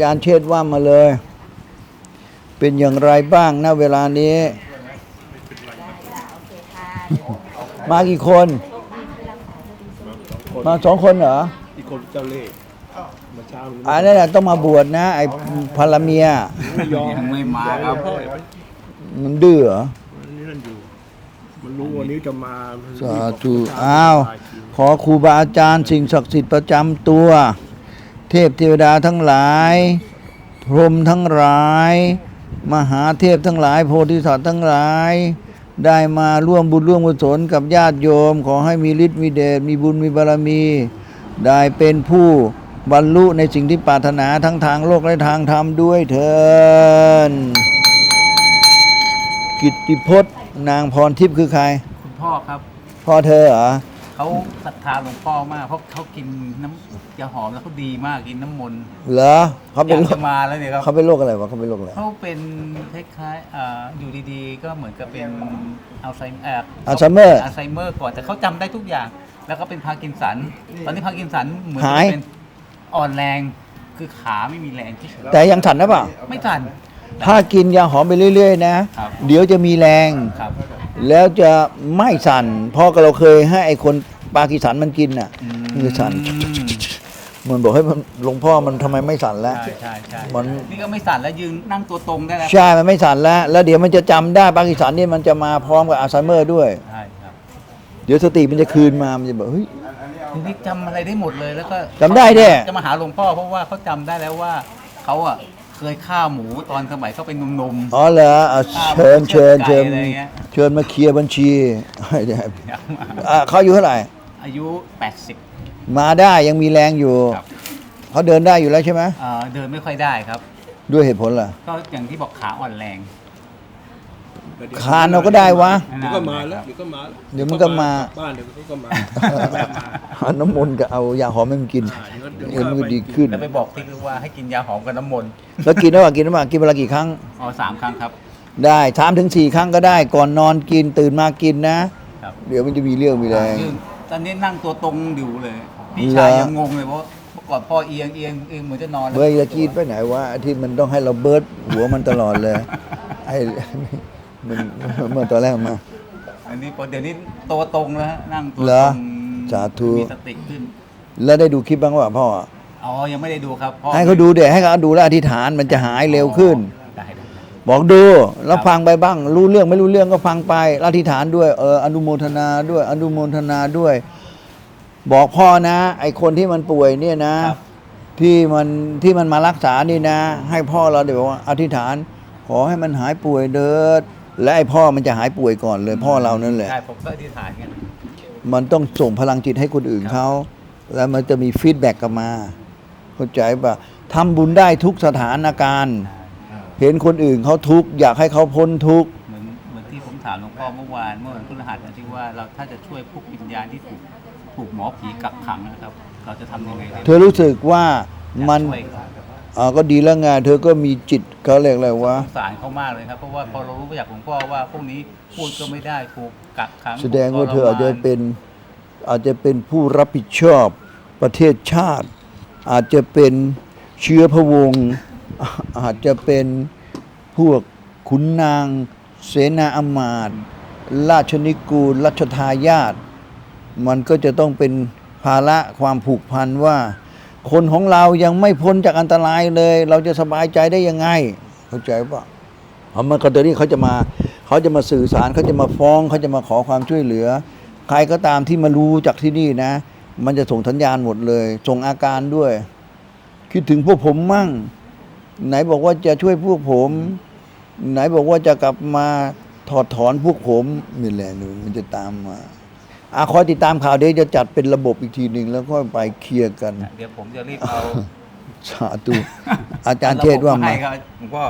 จารย์เชษฐ์ว่ามาเลย เป็นอย่างไรบ้างณเวลานี้ มากี่คน มาสองคนเหรออีกคนเจ้าเล่ห์เมาเช้าอันนั้นน่ะต้องมาบวชนะ ไอ้พลเมีย ไม่ยอมยังไม่มาครับ พ่อมันดื้อเหรอมันนี่นั่นอยู่ มันรู้วันนี้จะมามันสาธุอ้าว ขอครูบาอาจารย์สิ่งศักดิ์สิทธิ์ประจำตัว เทพเทวดาทั้งหลาย พรหมทั้งหลาย มหาเทพทั้งหลาย โพธิสัตว์ทั้งหลาย ได้มาร่วมบุญร่วมกุศลกับญาติโยม ขอให้มีฤทธิ์มีเดชมีบุญมีบารมี ได้เป็นผู้บรรลุในสิ่งที่ปรารถนาทั้งทางโลกและทางธรรมด้วยเถินกิตติพจน์นางพรทิพย์คือใคร คุณพ่อครับ พ่อเธอเหรอ เขาศรัทธาหลวงพ่อมากเพราะเขากินน้ำยาหอมแล้วเขาดีมากกินน้ำมนต์เหรอเขาอเป็นยากโรคจะมาแล้วเนี่ยครับเขาเป็นโรคอะไรวะเขาเป็นโรคอะไรเขาเป็นคล้ายๆอ่าอยู่ดีๆ ก็เหมือนกับเป็นอัลไซเมอร์อัลไซเมอร์ อัลไซเมอร์ก่อนแต่เขาจำได้ทุกอย่าง แล้วก็เป็นพาร์กินสัน ตอนนี้พาร์กินสันเหมือนหายจะเป็นอ่อนแรงคือขาไม่มีแรงที่แต่ยังสั่นนะเปล่าไม่ทัน ถ้ากินยาหอมไปเรื่อย ๆ นะ ครับ เดี๋ยวจะมีแรง ครับแล้วจะไม่สั่นเพราะเราเคยให้ไอ้คนปากีสถานมันกินน่ะอืมมันจะสั่นมันบอกให้มันหลวงพ่อมันทำไมไม่สั่นแล้ว ใช่ใช่ใช่มัน นี่ก็ไม่สั่นแล้วยืนนั่งตัวตรงได้แล้วใช่มันไม่สั่นแล้ว แล้วเดี๋ยวมันจะจำได้ปากีสถานนี่มันจะมาพร้อมกับอัลไซเมอร์ด้วย ใช่ครับเดี๋ยวสติมันจะคืนมามันจะบอกเฮ้ยทีนี้จำอะไรได้หมดเลยแล้วก็จำได้ดิ จะมาหาหลวงพ่อเพราะว่าเขาจำได้แล้วว่าเขาอะ เคยฆ่าหมูตอนสมัยเขาเป็นหนุ่ม อ๋อเหรอเอาอ่าเชิญเชิญเชืเชิอญดไก่อะไรเงี้ย เชิญมาเคลียร์บัญชีให้ได้ๆอะเขาอายุเท่าไหร่อายุ 80 มาได้ยังมีแรงอยู่ ครับ เขาเดินได้อยู่แล้วใช่ไหมเอ่อเดินไม่ค่อยได้ครับ ด้วยเหตุผลล่ะ ก็อย่างที่บอกขาอ่อนแรง คานเราก็ได้วะ เดี๋ยวก็มาแล้วเดี๋ยวก็มาแล้วเดี๋ยวมันก็มา บ้านเดี๋ยวมันก็มาแวะมาเอาน้ำมนต์กับเอายาหอมให้มันกินอ่าเดี๋ยวเดี๋ยวเอ็นมันก็ดีขึ้น แล้วไปบอกติ๊กว่าให้กินยาหอมกับน้ำมนต์แล้วกินแล้วว่ากินแล้วว่ากินเวลากี่ครั้ง อ๋อสามครั้งครับได้สามถึงสี่ครั้งก็ได้ ก่อนนอนกินตื่นมากินนะ ครับเดี๋ยวมันจะมีเรื่องมีแรง ยืนตอนนี้นั่งตัวตรงอยู่เลย พี่เหรอชายยังงงเลยเพราะเมื่อก่อนพ่อเอียงเอียงเอียงเหมือนจะนอนแล้วเบยตะกี้ไปไหนวะที่มันต้องให้เราเบิร์ดหัวมันตลอดเลย ไอ้ มันเมื่อตอนแรกมา อันนี้พอเดี๋ยวนี้ตัวตรงแล้วฮะนั่งตัวเหรตอรงสาธุ มีสติขึ้นแล้วได้ดูคลิปบ้างว่าพ่อ อ๋อยังไม่ได้ดูครับพ่อให้เขาดูเดี๋ยวให้เขาดูแล้วอธิษฐานมันจะหายเร็วขึ้นได้ได้ บอกดูแล้วฟังไปบ้าง รู้เรื่องไม่รู้เรื่องก็ฟังไปแล้วอธิษฐานด้วยเอออนุโมทนาด้วยอนุโมทนาด้วย บอกพ่อนะ ไอคนที่มันป่วยเนี่ยนะ ครับ ที่มันที่มันมารักษานี่นะ ให้พ่อเราเดี๋ยวว่าอธิษฐาน ขอให้มันหายป่วยเดิด และไอพ่อมันจะหายป่วยก่อนเลยพ่อเรานั่นแหละ ใช่ผมก็อธิษฐานกัน มันต้องส่งพลังจิตให้คนอื่นเขา แล้วมันจะมีฟีดแบ็กกลับมา เข้าใจปะทำบุญได้ทุกสถานการณ์ เห็นคนอื่นเขาทุกข์อยากให้เขาพ้นทุกข์ เหมือนเหมือนที่ผมถามหลวงพ่อเมื่อวานเมื่อวันพฤหัสนะที่ว่าเราถ้าจะช่วยพวกวิญญาณที่ถูกถูกหมอผีกักขังนะครับ เราจะทำยังไงได้เธอรู้สึกว่ามัน ช่วยเขา อ่าก็ดีแล้วไงเธอก็มีจิตเขาเรียกอะไรวะ สงสารเขามากเลยครับ เพราะว่าพอเรารู้จากหลวงพ่อว่าพวกนี้พูดก็ไม่ได้ถูกกักขังแสดงว่าเธออาจจะเป็นอาจจะเป็นผู้รับผิดชอบประเทศชาติ อาจจะเป็นเชื้อพระวงศ์อ่าอาจจะเป็นพวกขุนนาง เสนาอำมาตย์ราชนิกูลรัชทายาทมันก็จะต้องเป็นภาระความผูกพันว่า คนของเรายังไม่พ้นจากอันตรายเลย เราจะสบายใจได้ยังไง เข้าใจปะเพราะมันก็ตอนนี้เขาจะมาเขาจะมาสื่อสารเขาจะมาฟ้องเขาจะมาขอความช่วยเหลือ ใครก็ตามที่มารู้จากที่นี่นะ มันจะส่งสัญญาณหมดเลยส่งอาการด้วย คิดถึงพวกผมมั่ง ไหนบอกว่าจะช่วยพวกผม ไหนบอกว่าจะกลับมาถอดถอนพวกผมนี่แหละหนูมันจะตามมา อาคอยติดตามข่าวเดี๋ยวจะจัดเป็นระบบอีกทีหนึ่งแล้วก็ไปเคลียร์กัน เดี๋ยวผมจะรีบเอาสาธุอาจารย์เทศว่าระบบมาให้ครับหลวงพ่อ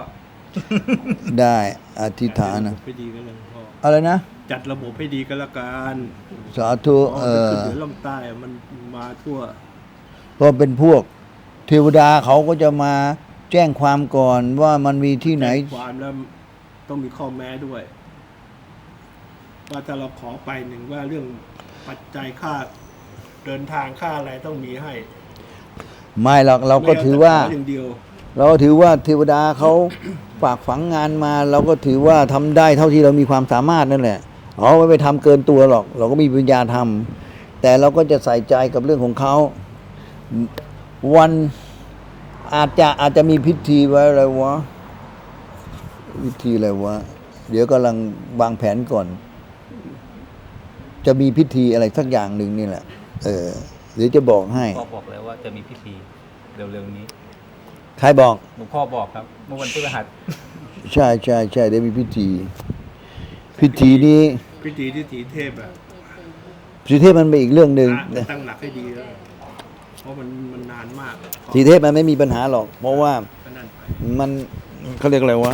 ได้อธิษฐานนะให้ดีกันเลยพ่ออะไรนะจัดระบบให้ดีกันละกันสาธุเพราะเอมันอขึ้นเหนือล่องใต้อะมันมาทั่วก็เป็นพวกเทวดาเขาก็จะมาแจ้งความก่อนว่ามันมีที่ไหนแจ้งความแล้วต้องมีข้อแม้ด้วย ว่าถ้าเราขอไปหนึ่งว่าเรื่องปัจจัยค่าเดินทางค่าอะไรต้องมีให้ไม่หรอกเราก็ถือว่า ไม่เแต่ขออย่างเดียว เราก็ถือว่าเทวดาเขาฝากฝังงานมา เราก็ถือว่าทำได้เท่าที่เรามีความสามารถนั่นแหละเขาไม่ไปทำเกินตัวหรอก เราก็มีปัญญาทำแต่เราก็จะใส่ใจกับเรื่องของเขาวันอาจจะอาจจะมีพิธีไว้อะไรวะพิธีอะไรวะเดี๋ยวกำลังวางแผนก่อน จะมีพิธีอะไรสักอย่างหนึ่งนี่แหละ เออเดี๋ยวจะบอกให้ พ่อบอกแล้วว่าจะมีพิธีเร็วๆนี้ใครบอก หลวงพ่อบอกครับ เมื่อวันพฤหัสใช่ใช่ใช่เดี๋ยวมีพิธี พิธีนี้พิธีที่ถีเทพอะสีเทพมันเป็นอีกเรื่องหนึ่งอะตั้งหลักให้ดีแล้วเพราะมันมันนานมากสีเทพมันไม่มีปัญหาหรอก เพราะว่าก็นั่นไปมันเขาเรียกอะไรวะ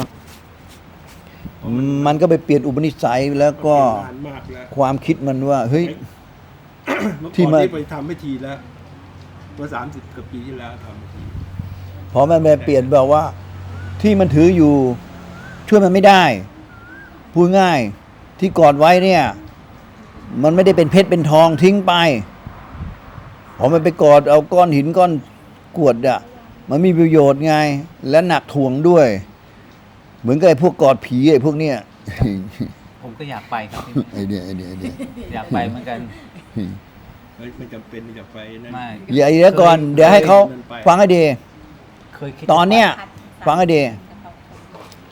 มันก็ไปเปลี่ยนอุปนิสัยแล้วก็นานมากแล้วความคิดมันว่า เฮ้ย เมื่อที่ก่อนมา ที่ไปทำพิธีแล้วเมื่อสามสิบกว่าปีที่แล้วทำพิธีพอมันไปเปลี่ยนแบบว่า ที่มันถืออยู่ ช่วยมันไม่ได้พูดง่าย ที่กอดไว้เนี่ย มันไม่ได้เป็นเพชรเป็นทองทิ้งไปพอมันไปกอดเอาก้อนหินก้อนกรวดอะมันมีประโยชน์ไง และหนักถ่วงด้วย เหมือนกับไอ้พวกกอดผีไอ้พวกเนี้ยผมก็อยากไปครับไอเดียไอเดียไอเดียอยากไปเหมือนกันเฮ้ยไม่จำเป็นที่จะไปนั่นไม่อย่าเดี๋ยวก่อนเดี๋ยวให้เขาฟังให้ดี เคยคิดตอนเนี้ยฟังให้ดี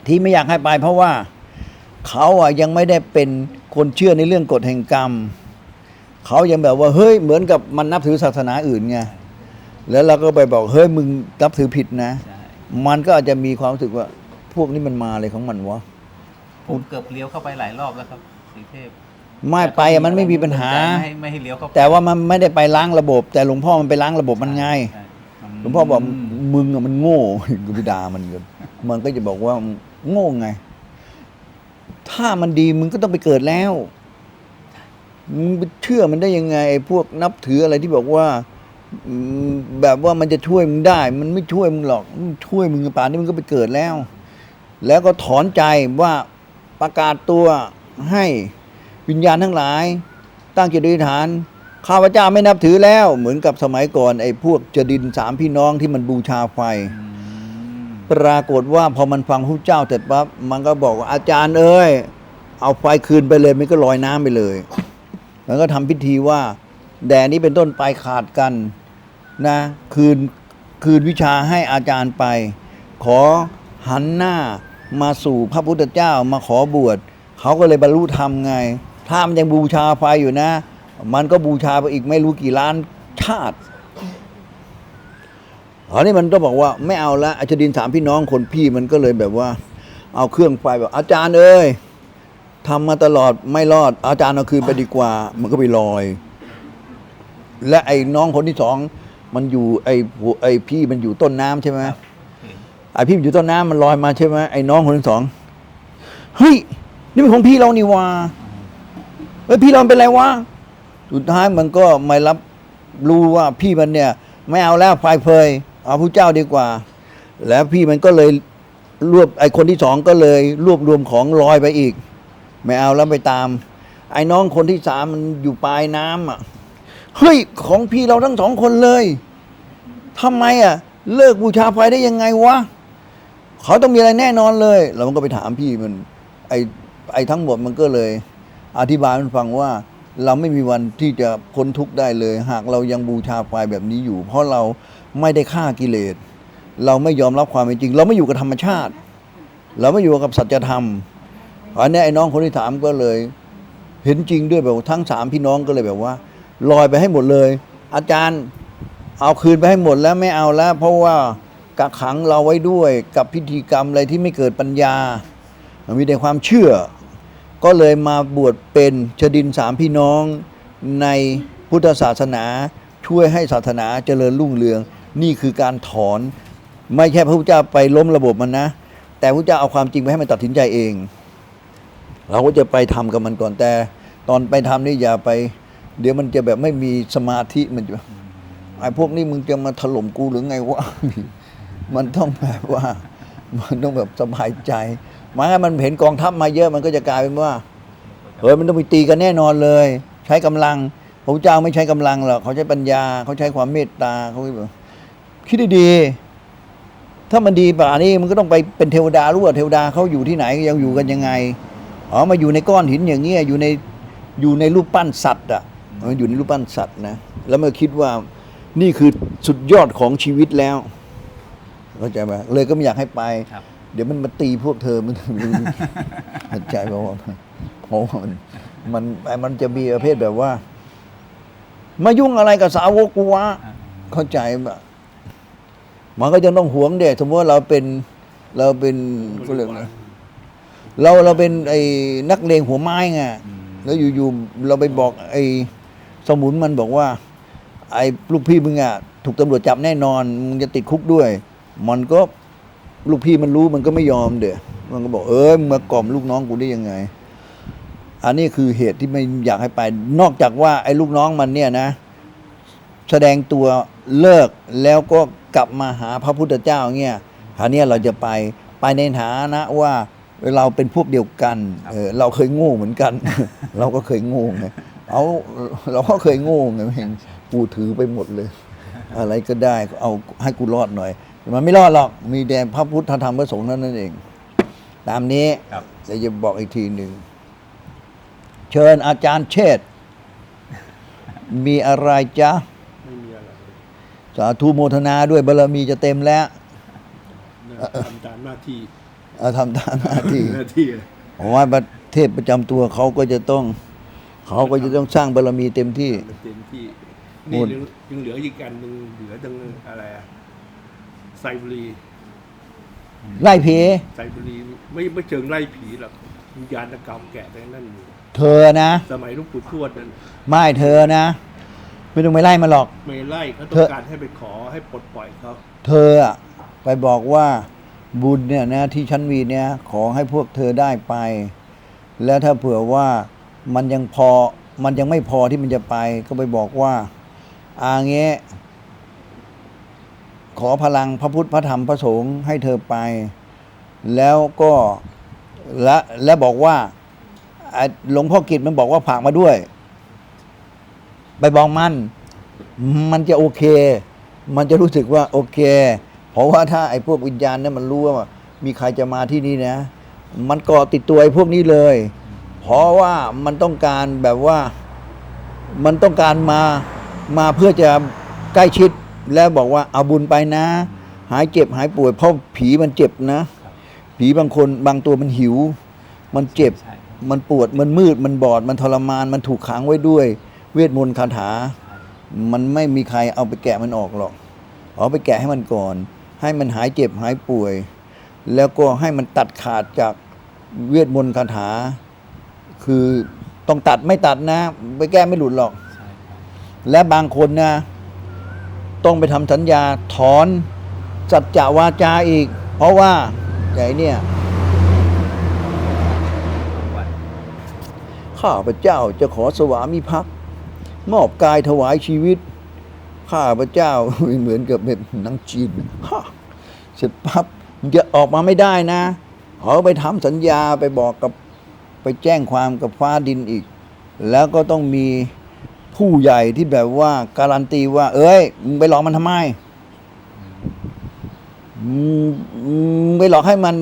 ที่ไม่อยากให้ไปเพราะว่า เขาอะยังไม่ได้เป็นคนเชื่อในเรื่องกฎแห่งกรรม เขายังแบบว่าเฮ้ยเหมือนกับมันนับถือศาสนาอื่นไงแล้วเราก็ไปบอกเฮ้ยมึงนับถือผิดนะใช่มันก็อาจจะมีความรู้สึกว่า พวกนี้มันมาอะไรของมันวะผมเกือบเลี้ยวเข้าไปหลายรอบแล้วครับสีเทพไม่ไปอะมันไม่มีปัญหา ไม่ให้ไม่ให้เลี้ยวเข้าไปแต่ว่ามันไม่ได้ไปล้างระบบ แต่หลวงพ่อมันไปล้างระบบมันไงใช่หลวงพ่อบอกมึงอะมันโง่ กูไปด่ามันกันมันก็จะบอกว่าโง่ไง ถ้ามันดีมึงก็ต้องไปเกิดแล้วมึงไปเชื่อมันได้ยังไงไอ้พวกนับถืออะไรที่บอกว่าอืมแบบว่ามันจะช่วยมึงได้ มันไม่ช่วยมึงหรอกมันช่วยมึงป่านนี้มึงก็ไปเกิดแล้ว แล้วก็ถอนใจว่าประกาศตัวให้วิญญาณทั้งหลาย ตั้งจิตอธิษฐาน ข้าพเจ้าไม่นับถือแล้ว เหมือนกับสมัยก่อนไอ้พวกจดินสามพี่น้องที่มันบูชาไฟ ปรากฏว่าพอมันฟังพระเจ้าเสร็จปั๊บมันก็บอกว่าอาจารย์เอ้ยเอาไฟคืนไปเลยมันก็ลอยน้ำไปเลย มันก็ทำพิธีว่า แดนนี้เป็นต้นไปขาดกันนะคืนคืนวิชาให้อาจารย์ไป ขอหันหน้า มาสู่พระพุทธเจ้ามาขอบวชเขาก็เลยบรรลุธรรมไง ถ้ามันยังบูชาไฟอยู่นะ มันก็บูชาไปอีกไม่รู้กี่ล้านชาติอันนี้มันก็บอกว่าไม่เอาละอาจารย์ดินสามพี่น้องคนพี่มันก็เลยแบบว่า เอาเครื่องไฟแบบอาจารย์เอ้ยทำมาตลอดไม่รอด อาจารย์เอาคืนไปดีกว่า มันก็ไปลอย และไอ้น้องคนที่สองมันอยู่ไอ้ไอ้พี่มันอยู่ต้นน้ำใช่ไหม ไอพี่มันอยู่ต้นน้ำมันลอยมาใช่ไหมไอ้น้องคนที่สองเฮ้ยนี่มันของพี่เรานี่ว่าเฮ้ยพี่เราเป็นไรวะสุดท้ายมันก็ไม่รับรู้ว่าพี่มันเนี่ย ไม่เอาแล้วไฟเฟยเอาผู้เจ้าดีกว่า แล้วพี่มันก็เลยรวบไอ้คนที่สองก็เลย รวบรวมของลอยไปอีก ไม่เอาแล้วไปตาม ไอ้น้องคนที่สามมันอยู่ปลายน้ำอะเฮ้ยของพี่เราทั้งสองคนเลยทำไมอะ เลิกบูชาไฟได้ยังไงวะ เขาต้องมีอะไรแน่นอนเลยเรามันก็ไปถามพี่มันไอ้ไอ้ทั้งหมดมันก็เลย อธิบายมันฟังว่า เราไม่มีวันที่จะพ้นทุกข์ได้เลย หากเรายังบูชาไฟแบบนี้อยู่ เพราะเราไม่ได้ฆ่ากิเลส เราไม่ยอมรับความเป็นจริง เราไม่อยู่กับธรรมชาติ เราไม่อยู่กับสัจธรรมอันนี้ไอ้น้องคนที่ถามก็เลย เห็นจริงด้วยแบบทั้งสามพี่น้องก็เลยแบบว่าลอยไปให้หมดเลย อาจารย์เอาคืนไปให้หมดแล้วไม่เอาแล้ว เพราะว่า กักขังเราไว้ด้วยกับพิธีกรรมอะไรที่ไม่เกิดปัญญา มีแต่ความเชื่อ ก็เลยมาบวชเป็นชดินสามพี่น้องในพุทธศาสนาช่วยให้ศาสนาเจริญรุ่งเรือง นี่คือการถอน ไม่ใช่พระพุทธเจ้าไปล้มระบบมันนะ แต่พระเจ้าเอาความจริงไปให้มันตัดสินใจเอง เราก็จะไปทำกับมันก่อนแต่ ตอนไปทำนี่อย่าไป เดี๋ยวมันจะแบบไม่มีสมาธิมันจะไอ้พวกนี้มึงจะมาถล่มกูหรือไงวะ มันต้องแบบว่า มันต้องแบบสบายใจไมาให้มันเห็นกองทัพมาเยอะมันก็จะกลายเป็นว่าเฮ้ยมันต้องไปตีกันแน่นอนเลย ใช้กำลังพระเจ้าไม่ใช้กำลังหรอกเขาใช้ปัญญาเขาใช้ความเมตตาเขาแบบคิดดีๆถ้ามันดีป่านี้มันก็ต้องไปเป็นเทวดารู้ว่าเทวดาเขาอยู่ที่ไหนยังอยู่กันยังไงอ๋อมาอยู่ในก้อนหินอย่างเงี้ยอยู่ในอยู่ในรูปปั้นสัตว์อะอยู่ในรูปปั้นสัตว์นะแล้วมันคิดว่านี่คือสุดยอดของชีวิตแล้ว เข้าใจไหมเลยก็ไม่อยากให้ไป ครับ เดี๋ยวมันมาตีพวกเธอมันเข้าใจเพราะว่าเพราะว่ามันมันมันจะมีประเภทแบบว่า มายุ่งอะไรกับสาวกกูวะอ่าเข้าใจปะมันก็จะต้องหวงเด็กสมมติว่าเราเป็นเราเป็นก็เรียกอะไรเราเราเป็นไอ้นักเลงหัวไม้ไงอืมแล้วอยู่ๆเราไปบอก ไอ้สมุนมันบอกว่า ไอ้ลูกพี่มึงอะถูกตำรวจจับแน่นอนมึงจะติดคุกด้วย มันก็ลูกพี่มันรู้มันก็ไม่ยอมเด้อมันก็บอกเออมากล่อมลูกน้องกูได้ยังไง อันนี้คือเหตุที่ไม่อยากให้ไป นอกจากว่าไอ้ลูกน้องมันเนี่ยนะ แสดงตัวเลิกแล้วก็กลับมาหาพระพุทธเจ้าเนี่ยอันนี้เราจะไปไปในฐานะว่าเราเป็นพวกเดียวกันเออเราเคยโง่เหมือนกัน เราก็เคยโง่ไงเอาเราก็เคยโง่ไงเองกูถือไปหมดเลย อะไรก็ได้เอาให้กูรอดหน่อย มันไม่รอดหรอก มีแต่พระพุทธธรรมพระสงฆ์เท่านั้นเอง ตามนี้ครับ เดี๋ยวจะบอกอีกทีหนึ่ง เชิญอาจารย์เชษฐ์มีอะไรจ๊ะ ไม่มีอะไรสาธุโมทนาด้วยบารมีจะเต็มแล้วนะทำตามหน้าที่เอาทำตามหน้าที่ หน้าที่เพราะว่าประเทศประจำตัวเขาก็จะต้อง เขาก็จะต้องสร้างบารมีเต็มที่ เต็มที่หมนี่ดยังยังเหลืออีกอันหนึ่งเหลือตังอะไรอะ ไซบุรีไล่ผี ไซบุรีไม่ไม่เชิงไล่ผีหรอกวิญญาณเก่าแก่แต่นั่นอยู่เธอนะ สมัยหลูกปู่ทวดนั่นไม่เธอนะ ไม่ต้องไปไล่มาหรอก ไม่ไล่เขาต้เธอองการให้ไปขอให้ปลดปล่อยเขาเธออะไปบอกว่าบุญเนี่ยนะที่ฉันมีเนี่ย ขอให้พวกเธอได้ไป แล้วถ้าเผื่อว่ามันยังพอมันยังไม่พอที่มันจะไป ก็ไปบอกว่าอาเงี้ย ขอพลังพระพุทธพระธรรมพระสงฆ์ให้เธอไป แล้วก็และและบอกว่าหลวงพ่อกิจมันบอกว่าฝากมาด้วย ไปบอกมัน มันจะโอเค มันจะรู้สึกว่าโอเค เพราะว่าถ้าไอ้พวกวิญญาณเนี่ยมันรู้ว่ามีใครจะมาที่นี่นะ มันเกาะติดตัวไอ้พวกนี้เลย เพราะว่ามันต้องการแบบว่า มันต้องการมามาเพื่อจะใกล้ชิด แล้วบอกว่าเอาบุญไปนะ หายเจ็บหายป่วยเพราะผีมันเจ็บนะ ผีบางคนบางตัวมันหิว มันเจ็บใช่มันปวดมันมืดมันบอดมันทรมานมันถูกขังไว้ด้วย เวทมนต์คาถา มันไม่มีใครเอาไปแกะมันออกหรอกเอาไปแกะให้มันก่อน ให้มันหายเจ็บหายป่วย แล้วก็ให้มันตัดขาดจากเวทมนต์คาถา คือต้องตัดไม่ตัดนะ ไปแก้ไม่หลุดหรอกใช่ครับและบางคนนะ ต้องไปทำสัญญาถอนสัจจวาจาอีก เพราะว่าไอ้เนี่ยข้าพเจ้าจะขอสวามิภักดิ์มอบกายถวายชีวิต ข้าพเจ้าเหมือนกับแบบนังจีนฮะเสร็จปั๊บจะออกมาไม่ได้นะเขาไปทำสัญญาไปบอกกับไปแจ้งความกับฟ้าดินอีก แล้วก็ต้องมี ผู้ใหญ่ที่แบบว่า การันตีว่า เอ้ยมึงไปหลอกมันทำไมมึงมึงไปหลอกให้มัน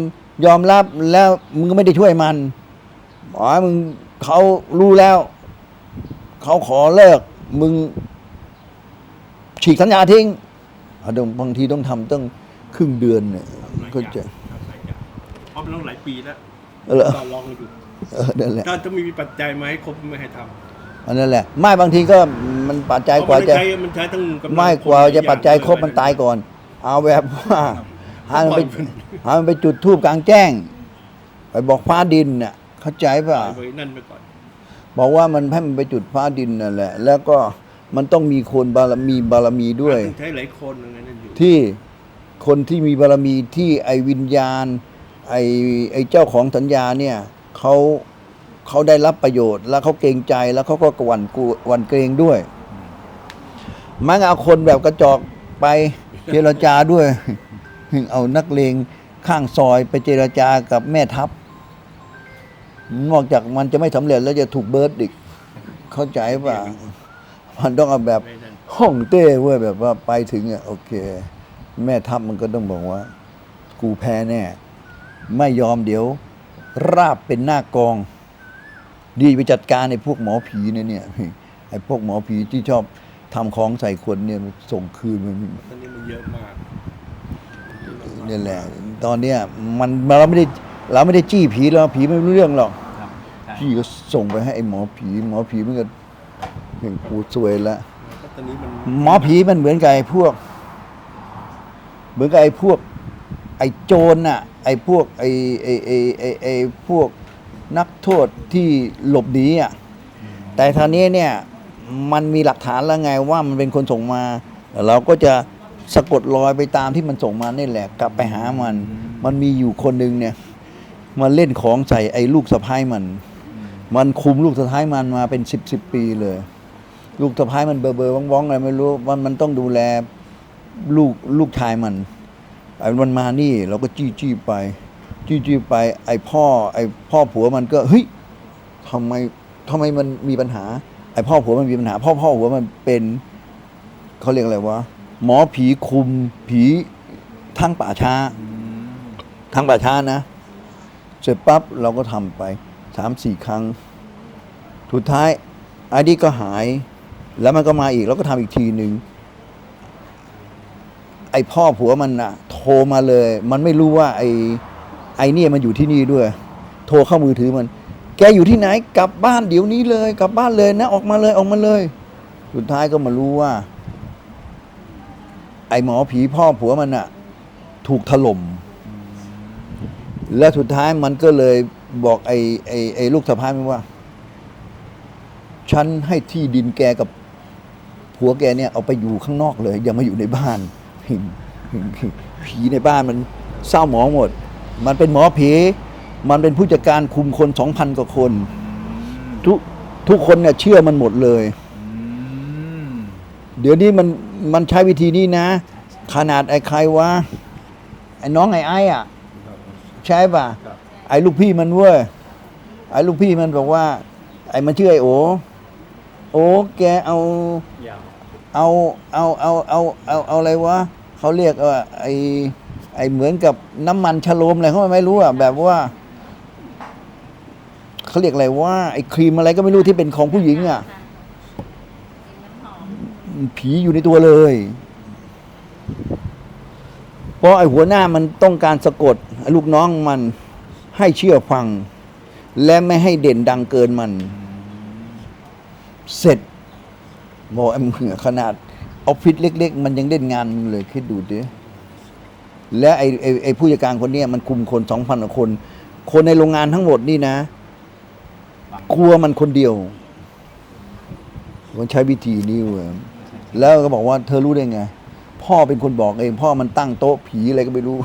ยอมรับแล้วมึงก็ไม่ได้ช่วยมันอ๋อมึงเขารู้แล้ว เขาขอเลิก มึง ฉีกสัญญาทิ้งอะเดี๋ยวบางทีต้องทำตั้งครึ่งเดือนเนี่ยหลายก็อย่างจะทำหลายอย่างเพราะมันต้องหลายปีแล้วเออก็ลองดูเออนั่นแหละถ้าจะมีปัจจัยมาให้ครบไม่ให้ทำ อันนั้นแหละไม่บางทีก็มันปัจจัยกว่าจะเพรามันใช้ตั้งกำลังไม่กว่าจะปัจจัยครบมันตายก่อน เอาแบบว่าหามันไปหามันไปจุดทูบกลางแจ้ง ไปบอกฟ้าดินน่ะเข้าใจปล่ป่ะอยไว้นั่นไปก่อนบอกว่ามันให้มันไปจุดฟ้าดินนั่นแหละ แล้วก็มันต้องมีคนบารมีบารมีด้วยต้องใช้หลายคนอย่างนั้นอยู่ที่คนที่มีบารมีที่ไอวิญญาณ ไอไอเจ้าของสัญญาเนี่ยเขา เขาได้รับประโยชน์แล้วเขาเกรงใจแล้วเขาก็หวั่นกลัวหวั่นเกรงด้วย มันเอาคนแบบกระจอกไปเจรจาด้วย เอานักเลงข้างซอยไปเจรจากับแม่ทัพ นอกจากมันจะไม่สำเร็จแล้วจะถูกเบิร์ดอีก เข้าใจป่ะมันต้องเอาแบบห้องเต้เว้ยแบบว่าไปถึงอะโอเค แม่ทัพมันก็ต้องบอกว่า กูแพ้แน่ ไม่ยอมเดี๋ยว ราบเป็นหน้ากอง ดีไปจัดการไอ้พวกหมอผีเนี่ยเนี่ยไอ้พวกหมอผีที่ชอบทำของใส่คนเนี่ยส่งคืนมันตอนนี้มันเยอะมากนี่แหละ ตอนเนี้ยมันเราไม่ได้เราไม่ได้จี้ผีเราผีไม่รู้เรื่องหรอกครับใช่พี่ก็ส่งไปให้ไอ้หมอผีหมอผีมันก็เห็นกูสวยแล้วแล้วตอนนี้มันหมอผีมันเหมือนกับไอ้พวก เหมือนกับไอ้พวก ไอ้โจรน่ะ ไอ้พวกไอ้ไอ้ไอ้ไอ้ไอ้พวก นักโทษที่หลบหนีอะแต่ท่านี้เนี่ยมันมีหลักฐานแล้วไงว่ามันเป็นคนส่งมา เราก็จะสะกดรอยไปตามที่มันส่งมานี่แหละกลับไปหามัน มันมีอยู่คนหนึ่งเนี่ยมันเล่นของใส่ไอ้ลูกสะพ้ายมัน มันคุมลูกสะพ้ายมันมาเป็นสิบสิบปีเลย ลูกสะพ้ายมันเบอร์เบอร์ว่องๆอะไรไม่รู้มันมันต้องดูแลลูกลูกชายมันไอ้มันมานี่เราก็จี้จี้ไป จี้จี้ไปไอ้พ่อ ไอ้พ่อผัวมันก็เฮ้ยทำไมทำไมมันมีปัญหา ไอ้พ่อผัวมันมีปัญหา พ่อพ่อผัวมันเป็นเขาเรียกอะไรวะหมอผีคุมผีทั้งป่าช้าอืมทั้งป่าช้านะ เสร็จปั๊บเราก็ทำไปสามสี่ครั้งสุดท้ายไอ้นี่ก็หายแล้วมันก็มาอีกเราก็ทำอีกทีหนึ่งไอ้พ่อผัวมันน่ะโทรมาเลย มันไม่รู้ว่าไอ้ ไอเนี่ยมันอยู่ที่นี่ด้วย โทรเข้ามือถือมัน แกอยู่ที่ไหนกลับบ้านเดี๋ยวนี้เลย กลับบ้านเลยนะออกมาเลยออกมาเลย สุดท้ายก็มารู้ว่า ไอหมอผีพ่อผัวมันน่ะถูกถล่มแล้วสุดท้ายมันก็เลยบอกไอ้ไอ้ไอ้ลูกสะพ้ายมันว่า ฉันให้ที่ดินแกกับผัวแกเนี่ยเอาไปอยู่ข้างนอกเลย อย่ามาอยู่ในบ้านผีในบ้านมันเศร้าหมองหมด มันเป็นหมอผี มันเป็นผู้จัดการคุมคนสองพันกว่าคน ทุกทุกคนเนี่ยเชื่อมันหมดเลยอืมเดี๋ยวนี้มันมันใช้วิธีนี้นะ ขนาดไอ้ใครวะไอ้น้องไอ้ไอ้อะใช่ป่ะครับไอ้ลูกพี่มันเว้ยไอ้ลูกพี่มันบอกว่า ไอ้มันชื่อไอ้โอโอ้แกเอาเอาเอาเอาเอาเอาเอาอะไรวะเขาเรียกว่าไอ้ ไอเหมือนกับน้ำมันชโลมอะไรเขาไม่รู้อะแบบว่าเขาเรียกอะไรว่าไอครีมอะไรก็ไม่รู้ที่เป็นของผู้หญิงอะผีอยู่ในตัวเลย เพราะไอหัวหน้ามันต้องการสะกดลูกน้องมันให้เชื่อฟัง และไม่ให้เด่นดังเกินมัน เสร็จบอกไอ้มึงอขนาดออฟฟิศเล็ก ๆ มันยังเล่นงานมึงเลยคิดดูดิ และไอ้ไอ้ไอ้ผู้จัดการคนเนี้ยมันคุมคนสองพันกว่าคน คนในโรงงานทั้งหมดนี่นะกลัวมันคนเดียว มันใช้วิธีนี้เว้ยแล้วก็บอกว่าเธอรู้ได้ไง พ่อเป็นคนบอกเอง พ่อมันตั้งโต๊ะผีอะไรก็ไม่รู้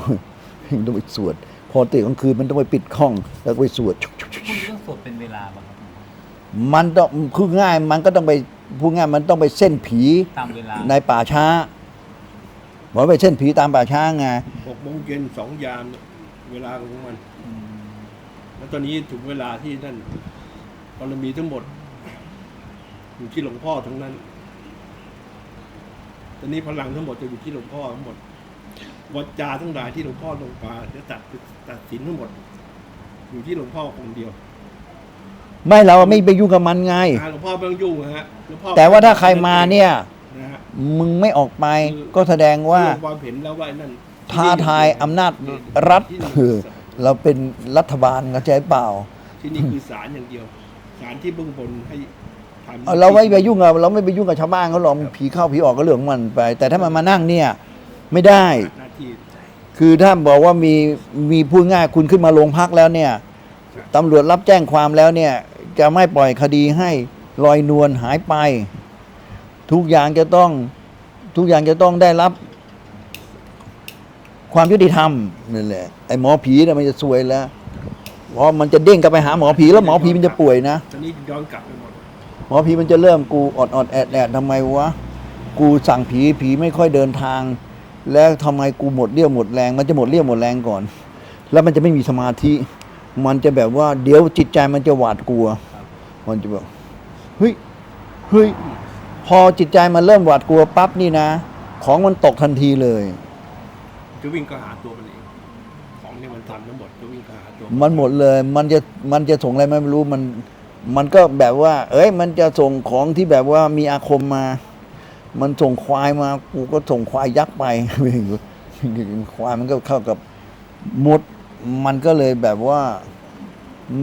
ต้องไปสวด พอตื่นกลางคืนมันต้องไปปิดห้อง แล้วก็ไปสวดพวกนี้ต้องสวดเป็นเวลาป่ะครับมันต้องคือง่ายมันก็ต้องไปพูดง่ายมันต้องไปเส้นผีตามเวลาในป่าช้า บอกว่าไปเส้นผีตามป่าช้าไงหกโมงเย็นสองยามเวลาของมันอืมแล้วตอนนี้ถึงเวลาที่นั่นบารมีทั้งหมด อยู่ที่หลวงพ่อทั้งนั้น ตอนนี้พลังทั้งหมดจะอยู่ที่หลวงพ่อทั้งหมดวัจจาทั้งหลายที่หลวงพ่อลงมาจะตัดตัดสินทั้งหมด อยู่ที่หลวงพ่อองค์เดียว ไม่เราไม่ไปยุ่งกับมันไงอ่าหลวงพ่อไม่ต้องยุ่งนะฮะหลวงพ่อแต่ว่าถ้าใครมาเนี่ยนะฮะ มึงไม่ออกไป ก็แสดงว่าเรื่องความเห็นแล้วว่าไอ้นั่นท้าทายอำนาจรัฐคือเราเป็นรัฐบาลเข้าใจเปล่า ที่นี่คือศาลอย่างเดียวศาลที่เบื้องบนให้ทำเอาเราไม่ไปยุ่งกับเราไม่ไปยุ่งกับชาวบ้านเขาหรอกผีเข้าผีออกก็เรื่องของมันไป แต่ถ้ามันมานั่งเนี่ย ไม่ได้หน้าที่คือถ้าบอกว่ามีมีพูดง่ายคุณขึ้นมาโรงพักแล้วเนี่ยตำรวจรับแจ้งความแล้วเนี่ย จะไม่ปล่อยคดีให้ลอยนวลหายไป ทุกอย่างจะต้องทุกอย่างจะต้องได้รับความยุติธรรมนั่นแหละไอ้หมอผีเนี่ยมันจะซวยแล้วเพราะมันจะเด้งกลับไปหาหมอผีแล้วหมอผีมันจะป่วยนะตอนนี้ย้อนกลับไปหมดหมอผีมันจะเริ่มกูอดอดแอดแอดทำไมวะกูสั่งผีผีไม่ค่อยเดินทาง แล้วทำไมกูหมดเรี่ยวหมดแรง มันจะหมดเรี่ยวหมดแรงก่อน แล้วมันจะไม่มีสมาธิ มันจะแบบว่าเดี๋ยวจิตใจมันจะหวาดกลัว มันจะแบบเฮ้ยเฮ้ย พอจิตใจมันเริ่มหวาดกลัวปั๊บนี่นะ ของมันตกทันทีเลย จะวิ่งก็หาตัวมันเองถเนี่ยมันทำทั้งหมดก็วิ่งเข้าหาตัวมันหมดเลย มันจะมันจะส่งอะไรไม่รู้มัน มันก็แบบว่า เอ้ย มันจะส่งของที่แบบว่ามีอาคมมา มันส่งควายมา กูก็ส่งควายยักษ์ไปควายมันก็เข้ากับมดมันก็เลยแบบว่า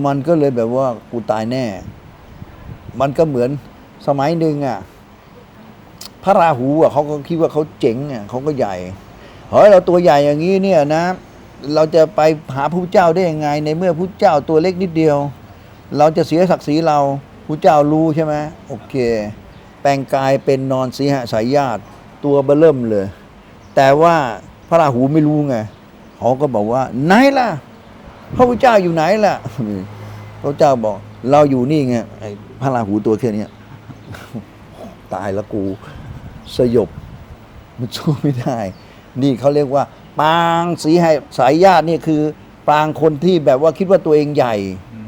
มันก็เลยแบบว่ากูตายแน่ มันก็เหมือนสมัยหนึ่งอะ พระราหูอะเขาก็คิดว่าเขาเจ๋งอะเขาก็ใหญ่เฮ้ยเราตัวใหญ่อย่างนี้เนี่ยนะ เราจะไปหาพระเจ้าได้ยังไง ในเมื่อพระเจ้าตัวเล็กนิดเดียว เราจะเสียศักดิ์ศรีเราพระเจ้ารู้ใช่ไหมโอเค แปลงกายเป็นนอนสีหสายญาติตัวเบริ่มเลย แต่ว่าพระราหูไม่รู้ไงเขาก็บอกว่าไหนล่ะ พระพุทธเจ้าอยู่ไหนล่ะ พระเจ้าบอก เราอยู่นี่ไงไอ้พระราหูตัวแค่นี้ตายล้วกู สยบมันสู้ไม่ได้ นี่เขาเรียกว่า ปางสีให้สายญาตินี่คือ ปางคนที่แบบว่าคิดว่าตัวเองใหญ่อื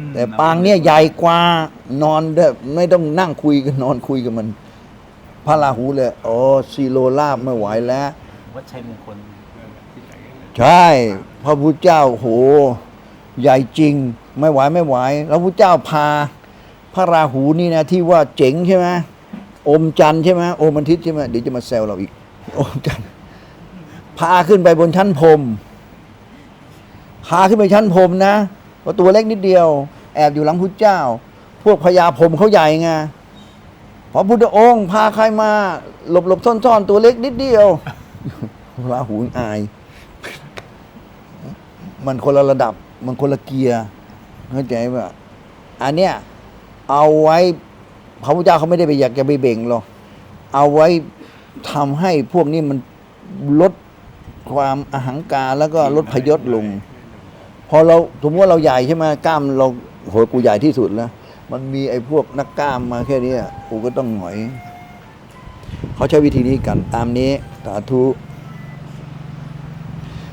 มแต่ปางเนี่ยใหญ่กว่านอนแบบไม่ต้องนั่งคุยกันนอนคุยกับมัน พระราหูเลยโอ้ซีโรลาบไม่ไหวแล้ววัดชัยมงคลที่ไหนกันเนี่ยใช่ พระพุทธเจ้าโห ใหญ่จริง ไม่ไหวไม่ไหวแล้วพุทธเจ้าพา พระราหูนี่นะที่ว่าเจ๋งใช่ไหม อมจันใช่ไหมโอมันทิตย์ใช่ไหมเดี๋ยวจะมาแซวเราอีก อมจันพาขึ้นไปบนชั้นพรมพาขึ้นไปชั้นพรมนะเพราตัวเล็กนิดเดียว แอบอยู่หลังพุทธเจ้า พวกพญาพรมเขาใหญ่ไงพอพุทธองค์ พาใครมา หลบหลบซ่อนซ่อนตัวเล็กนิดเดียวพระราหูอาย มันคนละระดับ มันคนละเกียร์เข้าใจป่ะอันเนี้ยเอาไว้ พระพุทธเจ้าเขาไม่ได้ไปอยากจะไปเบ่งหรอกเอาไว้ทำให้พวกนี้มันลดความอหังการแล้วก็ลดพยศลง พอเราสมมติว่าเราใหญ่ใช่ไหมกล้ามเราโหยกูใหญ่ที่สุดแล้วมันมีไอ้พวกนักกล้ามมาแค่นี้กูก็ต้องหงอย เขาใช้วิธีนี้กันตามนี้สาธุ